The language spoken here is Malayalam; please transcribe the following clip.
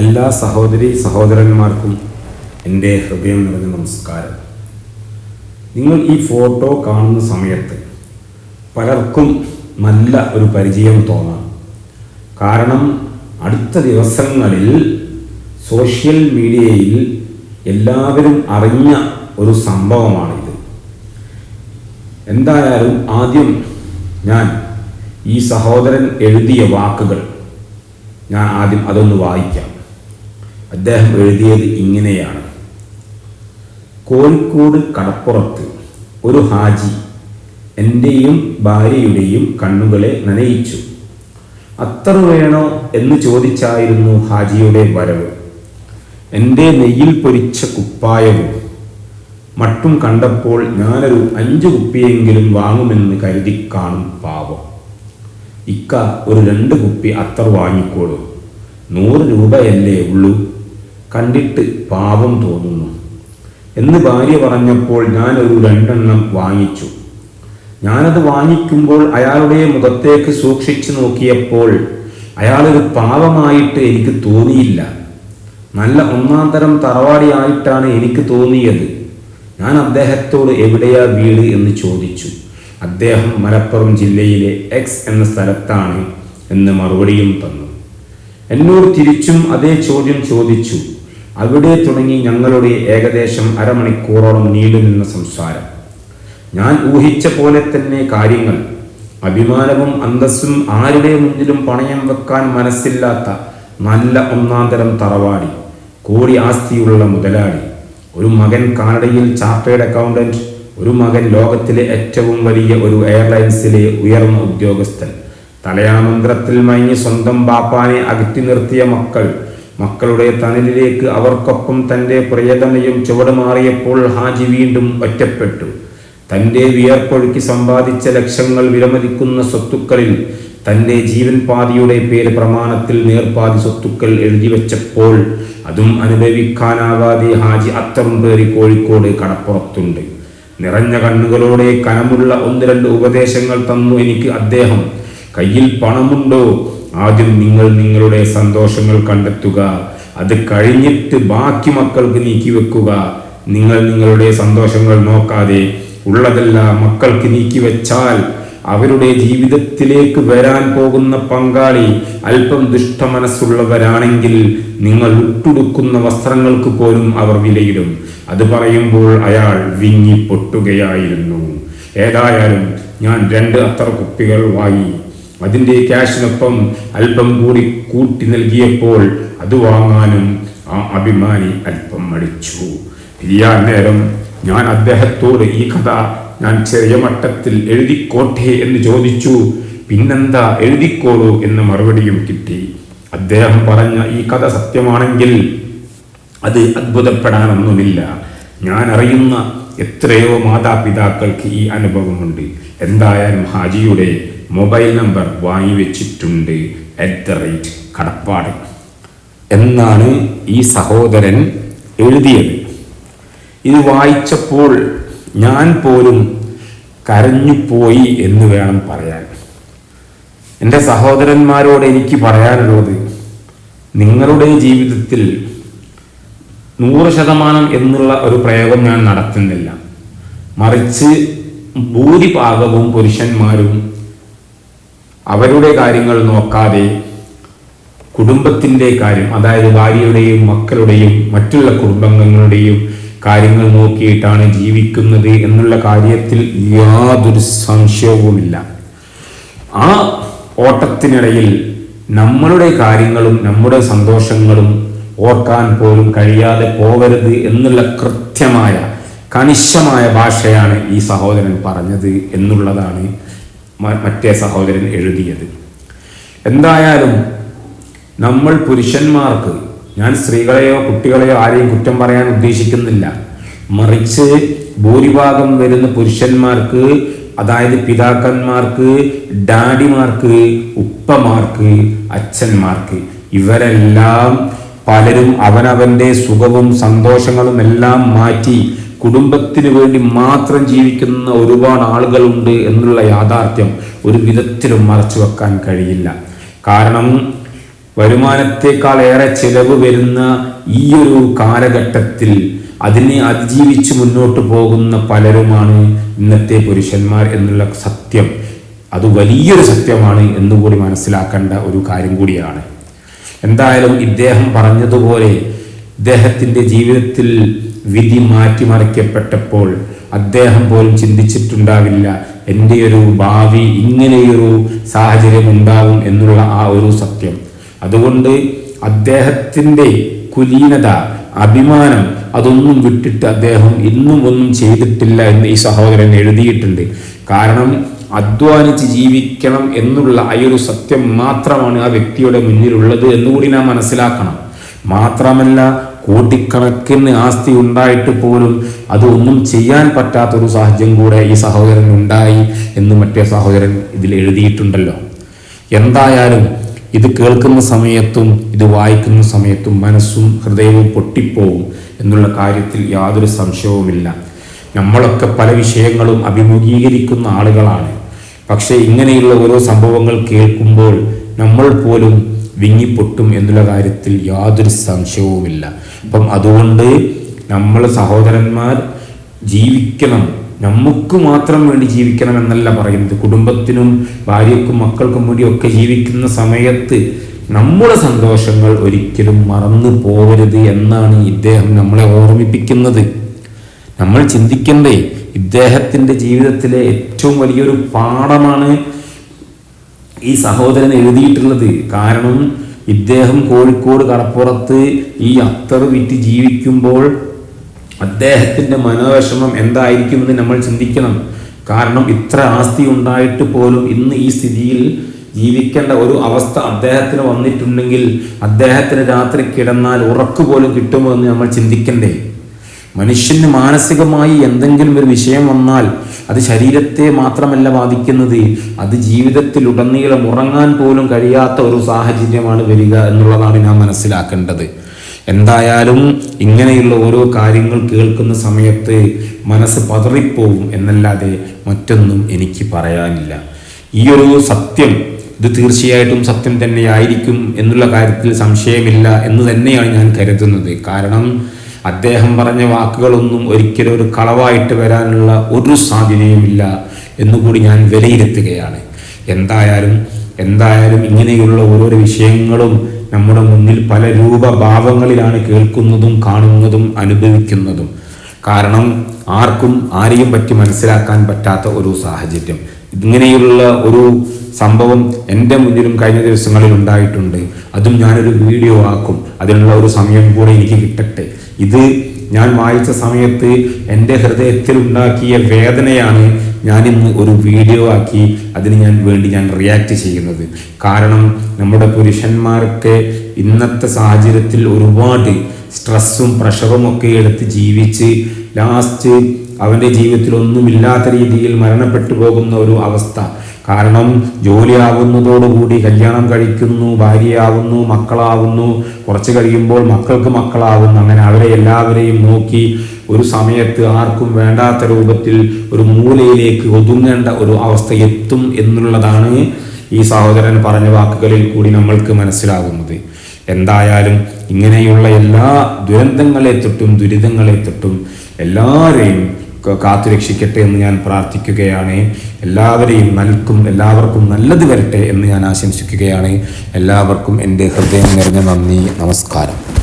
എല്ലാ സഹോദരി സഹോദരന്മാർക്കും എന്റെ ഹൃദയം നിറഞ്ഞ നമസ്കാരം. നിങ്ങൾ ഈ ഫോട്ടോ കാണുന്ന സമയത്ത് പലർക്കും നല്ല ഒരു പരിചയം തോന്നാം. കാരണം അടുത്ത ദിവസങ്ങളിൽ സോഷ്യൽ മീഡിയയിൽ എല്ലാവരും അറിഞ്ഞ ഒരു സംഭവമാണിത്. എന്തായാലും ആദ്യം ഞാൻ ഈ സഹോദരൻ എഴുതിയ വാക്കുകൾ ഞാൻ ആദ്യം അതൊന്ന് വായിക്കാം. അദ്ദേഹം എഴുതിയത് ഇങ്ങനെയാണ്. കോഴിക്കോട് കടപ്പുറത്ത് ഒരു ഹാജി എന്റെയും ഭാര്യയുടെയും കണ്ണുകളെ നനയിച്ചു. അത്ര വേണോ എന്ന് ചോദിച്ചായിരുന്നു ഹാജിയുടെ വരവ്. എന്റെ നെയ്യിൽ പൊരിച്ച കുപ്പായവും മട്ടും കണ്ടപ്പോൾ ഞാനൊരു അഞ്ച് കുപ്പിയെങ്കിലും വാങ്ങുമെന്ന് കരുതി കാണും പാവം. ഇക്ക ഒരു രണ്ട് കുപ്പി അത്തർ വാങ്ങിക്കോളൂ. നൂറ് രൂപയല്ലേ ഉള്ളൂ. കണ്ടിട്ട് പാപം തോന്നുന്നു. എന്ന് ഭാര്യ പറഞ്ഞപ്പോൾ ഞാൻ ഒരു രണ്ടെണ്ണം വാങ്ങിച്ചു. ഞാനത് വാങ്ങിക്കുമ്പോൾ അയാളുടെ മുഖത്തേക്ക് സൂക്ഷിച്ചു നോക്കിയപ്പോൾ അയാളൊരു പാപമായിട്ട് എനിക്ക് തോന്നിയില്ല. നല്ല ഒന്നാം തരം തറവാടിയായിട്ടാണ് എനിക്ക് തോന്നിയത്. ഞാൻ അദ്ദേഹത്തോട് എവിടെയാ വീട് എന്ന് ചോദിച്ചു. അദ്ദേഹം മലപ്പുറം ജില്ലയിലെ എക്സ് എന്ന സ്ഥലത്താണ് എന്ന് മറുപടിയും തന്നു. എന്നോട് തിരിച്ചും അതേ ചോദ്യം ചോദിച്ചു. അവിടെ തുടങ്ങി ഞങ്ങളുടെ ഏകദേശം അരമണിക്കൂറോളം നീണ്ടുനിന്ന സംസാരം. ഞാൻ ഊഹിച്ച പോലെ തന്നെ കാര്യങ്ങൾ. അഭിമാനവും അന്തസ്സും ആരുടെ മുന്നിലും പണയം വെക്കാൻ മനസ്സില്ലാത്ത നല്ല ഒന്നാന്തരം തറവാടി കോടി ആസ്തിയുള്ള മുതലാളി ഒരു മകൻ കാനഡയിൽ ചാർട്ടേഡ് അക്കൗണ്ടന്റ് ഒരു മകൻ ലോകത്തിലെ ഏറ്റവും വലിയ ഒരു എയർലൈൻസിലെ ഉയർന്ന ഉദ്യോഗസ്ഥൻ തലയാമന്ത്രത്തിൽ മയങ്ങി സ്വന്തം ബാപ്പാനെ അകറ്റി നിർത്തിയ മക്കൾ മക്കളുടെ തണലിലേക്ക് അവർക്കൊപ്പം തന്റെ പ്രിയതമയും ചുവടുമാറിയപ്പോൾ ഹാജി വീണ്ടും ഒറ്റപ്പെട്ടു. തന്റെ വിയർപ്പൊഴുക്കി സമ്പാദിച്ച ലക്ഷങ്ങൾ വിലമതിക്കുന്ന സ്വത്തുക്കളിൽ തന്റെ ജീവൻ പാതിയുടെ പേര് പ്രമാണത്തിൽ നേർപ്പാതി സ്വത്തുക്കൾ എഴുതി വെച്ചപ്പോൾ അതും അനുഭവിക്കാനാവാതെ ഹാജി അത്തറും പേറി കോഴിക്കോട് കടപ്പുറത്തുണ്ട്. നിറഞ്ഞ കണ്ണുകളോടെ കനമുള്ള ഒന്ന് രണ്ട് ഉപദേശങ്ങൾ തന്നു എനിക്ക് അദ്ദേഹം. കയ്യിൽ പണമുണ്ടോ? ആദ്യം നിങ്ങൾ നിങ്ങളുടെ സന്തോഷങ്ങൾ കണ്ടെത്തുക. അത് കഴിഞ്ഞിട്ട് ബാക്കി മക്കൾക്ക് നീക്കി വെക്കുക. നിങ്ങൾ നിങ്ങളുടെ സന്തോഷങ്ങൾ നോക്കാതെ ഉള്ളതെല്ലാം മക്കൾക്ക് നീക്കി വെച്ചാൽ അവരുടെ ജീവിതത്തിലേക്ക് വരാൻ പോകുന്ന പങ്കാളി അല്പം ദുഷ്ട മനസ്സുള്ളവരാണെങ്കിൽ നിങ്ങൾ ഉട്ടുടുക്കുന്ന വസ്ത്രങ്ങൾക്ക് പോലും അവർ വിലയിടും. അത് പറയുമ്പോൾ അയാൾ വിങ്ങി പൊട്ടുകയായിരുന്നു ഏതായാലും ഞാൻ രണ്ട് അത്ര കുപ്പികൾ വാങ്ങി അതിന്റെ ക്യാഷിനൊപ്പം അല്പം കൂടി കൂട്ടി നൽകിയപ്പോൾ അത് വാങ്ങാനും ആ അഭിമാനി അല്പം മടിച്ചു. പിരിയാൻ നേരം ഞാൻ അദ്ദേഹത്തോട് ഈ കഥ ഞാൻ ചെറിയ മട്ടത്തിൽ എഴുതിക്കോട്ടെ എന്ന് ചോദിച്ചു. പിന്നെന്താ എഴുതിക്കോളൂ എന്ന് മറുപടിയും കിട്ടി. അദ്ദേഹം പറഞ്ഞ ഈ കഥ സത്യമാണെങ്കിൽ അത് അത്ഭുതപ്പെടാനൊന്നുമില്ല. ഞാൻ അറിയുന്ന എത്രയോ മാതാപിതാക്കൾക്ക് ഈ അനുഭവമുണ്ട്. എന്തായാലും ഹാജിയുടെ മൊബൈൽ നമ്പർ വാങ്ങി വെച്ചിട്ടുണ്ട് അറ്റ് ദ റേറ്റ് കടപ്പാട്. എന്നാണ് ഈ സഹോദരൻ എഴുതിയത്. ഇത് വായിച്ചപ്പോൾ ഞാൻ പോലും കരഞ്ഞുപോയി എന്ന് വേണം പറയാൻ. എന്റെ സഹോദരന്മാരോട് എനിക്ക് പറയാനുള്ളത് നിങ്ങളുടെ ജീവിതത്തിൽ നൂറ് ശതമാനം എന്നുള്ള ഒരു പ്രയോഗം ഞാൻ നടത്തുന്നില്ല. മറിച്ച് ഭൂരിഭാഗവും പുരുഷന്മാരും അവരുടെ കാര്യങ്ങൾ നോക്കാതെ കുടുംബത്തിന്റെ കാര്യം അതായത് ഭാര്യയുടെയും മക്കളുടെയും മറ്റുള്ള കുടുംബങ്ങളുടെയും കാര്യങ്ങൾ നോക്കിയിട്ടാണ് ജീവിക്കുന്നത് എന്നുള്ള കാര്യത്തിൽ യാതൊരു സംശയവുമില്ല. ആ ഓട്ടത്തിനിടയിൽ നമ്മളുടെ കാര്യങ്ങളും നമ്മുടെ സന്തോഷങ്ങളും ഓർക്കാൻ പോലും കഴിയാതെ പോകരുത് എന്നുള്ള കൃത്യമായ കണിശമായ ഭാഷയാണ് ഈ സഹോദരൻ പറഞ്ഞത് എന്നുള്ളതാണ് മറ്റേ സഹോദരൻ എഴുതിയത്. എന്തായാലും നമ്മൾ പുരുഷന്മാർക്ക് ഞാൻ സ്ത്രീകളെയോ കുട്ടികളെയോ ആരെയും കുറ്റം പറയാൻ ഉദ്ദേശിക്കുന്നില്ല. മറിച്ച് ഭൂരിഭാഗം വരുന്ന പുരുഷന്മാർക്ക് അതായത് പിതാക്കന്മാർക്ക് ഡാഡിമാർക്ക് ഉപ്പമാർക്ക് അച്ഛന്മാർക്ക് ഇവരെല്ലാം പലരും അവനവന്റെ സുഖവും സന്തോഷങ്ങളും എല്ലാം മാറ്റി കുടുംബത്തിന് വേണ്ടി മാത്രം ജീവിക്കുന്ന ഒരുപാട് ആളുകളുണ്ട് എന്നുള്ള യാഥാർത്ഥ്യം ഒരു വിധത്തിലും മറച്ചു വെക്കാൻ കഴിയില്ല. കാരണം വരുമാനത്തെക്കാൾ ഏറെ ചിലവ് വരുന്ന ഈ ഒരു കാലഘട്ടത്തിൽ അതിനെ അതിജീവിച്ച് മുന്നോട്ട് പോകുന്ന പലരുമാണ് ഇന്നത്തെ പുരുഷന്മാർ എന്നുള്ള സത്യം. അത് വലിയൊരു സത്യമാണ് എന്നുകൂടി മനസ്സിലാക്കേണ്ട ഒരു കാര്യം കൂടിയാണ്. എന്തായാലും ഇദ്ദേഹം പറഞ്ഞതുപോലെ ഇദ്ദേഹത്തിന്റെ ജീവിതത്തിൽ വിധി മാറ്റിമറിക്കപ്പെട്ടപ്പോൾ അദ്ദേഹം പോലും ചിന്തിച്ചിട്ടുണ്ടാവില്ല എന്റെ ഒരു ഭാവി ഇങ്ങനെയൊരു സാഹചര്യം ഉണ്ടാവും എന്നുള്ള ആ ഒരു സത്യം. അതുകൊണ്ട് അദ്ദേഹത്തിന്റെ കുലീനത അഭിമാനം അതൊന്നും വിട്ടിട്ട് അദ്ദേഹം ഇന്നും ഒന്നും ചെയ്തിട്ടില്ല എന്ന് ഈ സഹോദരൻ എഴുതിയിട്ടുണ്ട്. കാരണം അധ്വാനിച്ച് ജീവിക്കണം എന്നുള്ള ആ ഒരു സത്യം മാത്രമാണ് ആ വ്യക്തിയുടെ മുന്നിലുള്ളത് എന്നുകൂടി നാം മനസ്സിലാക്കണം. മാത്രമല്ല കോടിക്കണക്കിന് ആസ്തി ഉണ്ടായിട്ട് പോലും അതൊന്നും ചെയ്യാൻ പറ്റാത്തൊരു സാഹചര്യം കൂടെ ഈ സഹോദരൻ ഉണ്ടായി എന്ന് മറ്റേ സഹോദരൻ ഇതിൽ എഴുതിയിട്ടുണ്ടല്ലോ. എന്തായാലും ഇത് കേൾക്കുന്ന സമയത്തും ഇത് വായിക്കുന്ന സമയത്തും മനസ്സും ഹൃദയവും പൊട്ടിപ്പോവും എന്നുള്ള കാര്യത്തിൽ യാതൊരു സംശയവുമില്ല. നമ്മളൊക്കെ പല വിഷയങ്ങളും അഭിമുഖീകരിക്കുന്ന ആളുകളാണ്. പക്ഷേ ഇങ്ങനെയുള്ള ഓരോ സംഭവങ്ങൾ കേൾക്കുമ്പോൾ നമ്മൾ പോലും വിങ്ങിപ്പൊട്ടും എന്നുള്ള കാര്യത്തിൽ യാതൊരു സംശയവുമില്ല. അപ്പം അതുകൊണ്ട് നമ്മൾ സഹോദരന്മാർ ജീവിക്കണം. നമുക്ക് മാത്രം വേണ്ടി ജീവിക്കണം എന്നല്ല പറയുന്നത്. കുടുംബത്തിനും ഭാര്യക്കും മക്കൾക്കും വേണ്ടി ഒക്കെ ജീവിക്കുന്ന സമയത്ത് നമ്മുടെ സന്തോഷങ്ങൾ ഒരിക്കലും മറന്നു പോകരുത് എന്നാണ് ഇദ്ദേഹം നമ്മളെ ഓർമ്മിപ്പിക്കുന്നത്. നമ്മൾ ചിന്തിക്കണ്ടേ ഇദ്ദേഹത്തിന്റെ ജീവിതത്തിലെ ഏറ്റവും വലിയൊരു പാഠമാണ് ഈ സഹോദരൻ എഴുതിയിട്ടുള്ളത്. കാരണം ഇദ്ദേഹം കോഴിക്കോട് കടപ്പുറത്ത് ഈ അത്തറ് വിറ്റ് ജീവിക്കുമ്പോൾ അദ്ദേഹത്തിന്റെ മനോവിഷമം എന്തായിരിക്കുമെന്ന് നമ്മൾ ചിന്തിക്കണം. കാരണം ഇത്ര ആസ്തി ഉണ്ടായിട്ട് പോലും ഇന്ന് ഈ സ്ഥിതിയിൽ ജീവിക്കേണ്ട ഒരു അവസ്ഥ അദ്ദേഹത്തിന് വന്നിട്ടുണ്ടെങ്കിൽ അദ്ദേഹത്തിന് രാത്രി കിടന്നാൽ ഉറക്കു പോലും കിട്ടുമോ എന്ന് നമ്മൾ ചിന്തിക്കണ്ടേ? മനുഷ്യന് മാനസികമായി എന്തെങ്കിലും ഒരു വിഷയം വന്നാൽ അത് ശരീരത്തെ മാത്രമല്ല ബാധിക്കുന്നത്. അത് ജീവിതത്തിൽ ഉടനീളം ഉറങ്ങാൻ പോലും കഴിയാത്ത ഒരു സാഹചര്യമാണ് വരിക എന്നുള്ളതാണ് ഞാൻ മനസ്സിലാക്കേണ്ടത്. എന്തായാലും ഇങ്ങനെയുള്ള ഓരോ കാര്യങ്ങൾ കേൾക്കുന്ന സമയത്ത് മനസ്സ് പതറിപ്പോവും എന്നല്ലാതെ മറ്റൊന്നും എനിക്ക് പറയാനില്ല. ഈ ഒരു സത്യം ഇത് തീർച്ചയായിട്ടും സത്യം തന്നെയായിരിക്കും എന്നുള്ള കാര്യത്തിൽ സംശയമില്ല എന്ന് തന്നെയാണ് ഞാൻ കരുതുന്നത്. കാരണം അദ്ദേഹം പറഞ്ഞ വാക്കുകളൊന്നും ഒരിക്കലും ഒരു കളവായിട്ട് വരാനുള്ള ഒരു സാധ്യതയുമില്ല എന്നുകൂടി ഞാൻ വിലയിരുത്തുകയാണ്. എന്തായാലും എന്തായാലും ഇങ്ങനെയുള്ള ഓരോരോ വിഷയങ്ങളും നമ്മുടെ മുന്നിൽ പല രൂപഭാവങ്ങളിലാണ് കേൾക്കുന്നതും കാണുന്നതും അനുഭവിക്കുന്നതും. കാരണം ആർക്കും ആരെയും പറ്റി മനസ്സിലാക്കാൻ പറ്റാത്ത ഒരു സാഹചര്യം. ഇങ്ങനെയുള്ള ഒരു സംഭവം എന്റെ മുന്നിലും കഴിഞ്ഞ ദിവസങ്ങളിൽ ഉണ്ടായിട്ടുണ്ട്. അതും ഞാനൊരു വീഡിയോ ആക്കും. അതിനുള്ള ഒരു സമയം കൂടെ എനിക്ക് കിട്ടട്ടെ. ഇത് ഞാൻ വായിച്ച സമയത്ത് എന്റെ ഹൃദയത്തിൽ ഉണ്ടാക്കിയ വേദനയാണ് ഞാനിന്ന് ഒരു വീഡിയോ ആക്കി അതിന് ഞാൻ വേണ്ടി ഞാൻ റിയാക്ട് ചെയ്യുന്നത്. കാരണം നമ്മുടെ പുരുഷന്മാർക്ക് ഇന്നത്തെ സാഹചര്യത്തിൽ ഒരുപാട് സ്ട്രെസ്സും പ്രഷറും ഒക്കെ എടുത്ത് ജീവിച്ച് ലാസ്റ്റ് അവന്റെ ജീവിതത്തിൽ ഒന്നുമില്ലാത്ത രീതിയിൽ മരണപ്പെട്ടു പോകുന്ന ഒരു അവസ്ഥ. കാരണം ജോലിയാവുന്നതോടുകൂടി കല്യാണം കഴിക്കുന്നു ഭാര്യയാവുന്നു മക്കളാവുന്നു. കുറച്ച് കഴിയുമ്പോൾ മക്കൾക്ക് മക്കളാവുന്നു. അങ്ങനെ അവരെ എല്ലാവരെയും നോക്കി ഒരു സമയത്ത് ആർക്കും വേണ്ടാത്ത രൂപത്തിൽ ഒരു മൂലയിലേക്ക് ഒതുങ്ങേണ്ട ഒരു അവസ്ഥ എത്തും എന്നുള്ളതാണ് ഈ സഹോദരൻ പറഞ്ഞ വാക്കുകളിൽ കൂടി നമ്മൾക്ക് മനസ്സിലാകുന്നത് എന്തായാലും ഇങ്ങനെയുള്ള എല്ലാ ദുരന്തങ്ങളെ തൊട്ടും ദുരിതങ്ങളെ തൊട്ടും എല്ലാവരെയും കാത്തുരക്ഷിക്കട്ടെ എന്ന് ഞാൻ പ്രാർത്ഥിക്കുകയാണ്. എല്ലാവരെയും നൽകും എല്ലാവർക്കും നല്ലത് വരട്ടെ എന്ന് ഞാൻ ആശംസിക്കുകയാണ്. എല്ലാവർക്കും എന്റെ ഹൃദയം നിറഞ്ഞ നന്ദി നമസ്കാരം.